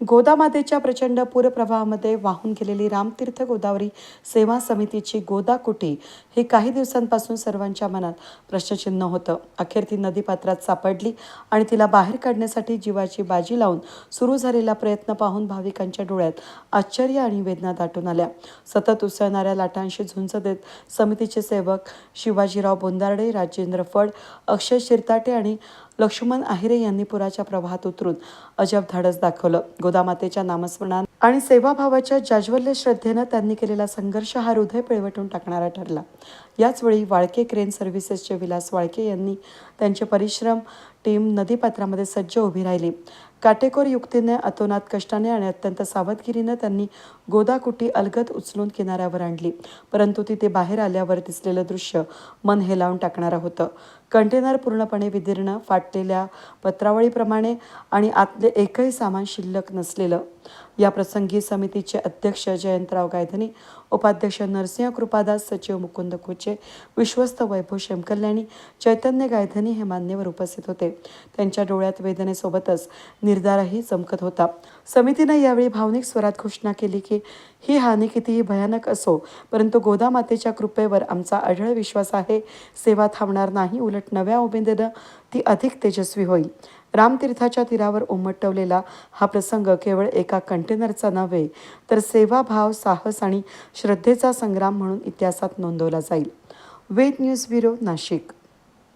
गोदामातेच्या प्रचंड पूरप्रवाहामध्ये वाहून गेलेली रामतीर्थ गोदावरी सेवा समितीची गोदा कुटी काही दिवसांपासून सर्वांच्या मनात प्रश्नचिन्ह होतं. अखेर ती नदीपात्रात सापडली आणि तिला बाहेर काढण्यासाठी जीवाची बाजी लावून सुरू झालेला प्रयत्न पाहून भाविकांच्या डोळ्यात आश्चर्य आणि वेदना दाटून आल्या. सतत उसळणाऱ्या लाटांशी झुंज देत समितीचे सेवक शिवाजीराव बोंदार्डे राजेंद्र फड अक्षय शिरताटे आणि लक्ष्मण आहिरे यांनी पुराच्या प्रवाहात उतरून अजब धाडस दाखवलं. गोदामातेच्या नामस्मरणात आणि सेवाभावाच्या जाज्वल्य श्रद्धेनं त्यांनी केलेला संघर्ष हा हृदय पिळवटून टाकणारा ठरला. याचवेळी वाळके क्रेन सर्व्हिसेसचे विलास वाळके यांनी त्यांचे परिश्रम टीम नदीपात्रामध्ये सज्ज उभी राहिली. काटेकोर युक्तीने अतोनात कष्टाने आणि अत्यंत सावधगिरीनं त्यांनी गोदाकुटी अलगद उचलून किनाऱ्यावर आणली. परंतु तिथे बाहेर आल्यावर दिसलेलं दृश्य मन हेलावून टाकणारं होतं. कंटेनर पूर्णपणे विदीर्ण फाटलेल्या पत्रावळीप्रमाणे आणि आतले एकही सामान शिल्लक नसलेलं. या प्रसंगी समितीचे अध्यक्ष जयंतराव गायधनी उपाध्यक्ष नरसिंह कृपादास सचिव मुकुंद कोचे विश्वस्त वैभव शेमकल्याणी चैतन्य गायधनी हे मान्यवर उपस्थित होते. होते. त्यांच्या डोळ्यात वेदनेसोबतच निर्धारही चमकत होता. समितीनं यावेळी भावनिक स्वरात घोषणा केली की ही हानी कितीही भयानक असो परंतु गोदामातेच्या कृपेवर आमचा अढळ विश्वास आहे. सेवा थांबणार नाही. उलट नव्या उमेदेनं ती अधिक तेजस्वी होईल. रामतीर्थाच्या तीरावर उमटवलेला हा प्रसंग केवळ एका कंटेनरचा नव्हे तर सेवाभाव साहस आणि श्रद्धेचा संग्राम म्हणून इतिहासात नोंदवला जाईल. Ved news bureau Nashik.